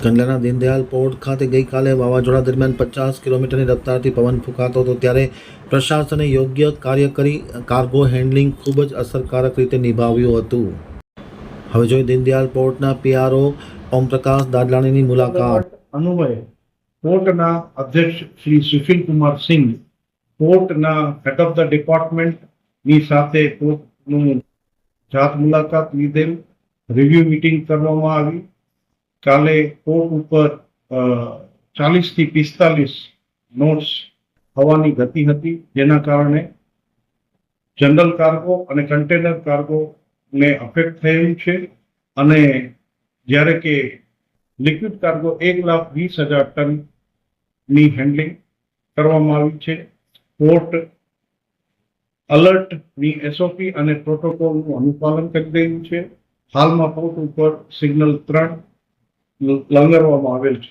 કંડલાના Deendayal port ખાતે ગઈકાલે વાવાઝોડા દરમિયાન પચાસ કિલોમીટરની રફતારથી પવન ફૂંકાતો હતો ત્યારે પ્રશાસને યોગ્ય કાર્ય કરી કાર્ગો હેન્ડલિંગ ખૂબ જ અસરકારક રીતે નિભાવ્યું હતું. હવે જોઈએ દીનદયાલ પોર્ટના પીઆરઓ ઓમપ્રકાશ દાદલાણીની મુલાકાત. અન્વયે પોર્ટના અધ્યક્ષ શ્રી સુશીલ કુમાર સિંઘ પોર્ટના હેડ ઓફ ધ ડિપાર્ટમેન્ટની સાથે પોર્ટનું જાત મુલાકાત લીધેલ રિવ્યુ મીટિંગ કરવામાં આવી. કાલે પોર્ટ ઉપર ચાલીસથી પિસ્તાલીસ નોટ્સ હવાની ગતિ હતી, જેના કારણે જનરલ કાર્ગો અને કન્ટેનર કાર્ગો ને અફેક્ટ થયેલ છે. અને જ્યારે કે લિક્વિડ કાર્ગો એક લાખ વીસ હજાર ટનની હેન્ડલિંગ કરવામાં આવી છે. પોર્ટ અલર્ટની એસઓપી અને પ્રોટોકોલનું અનુપાલન કરી રહ્યું છે. હાલમાં પોર્ટ ઉપર સિગ્નલ ત્રણ langar var mavel.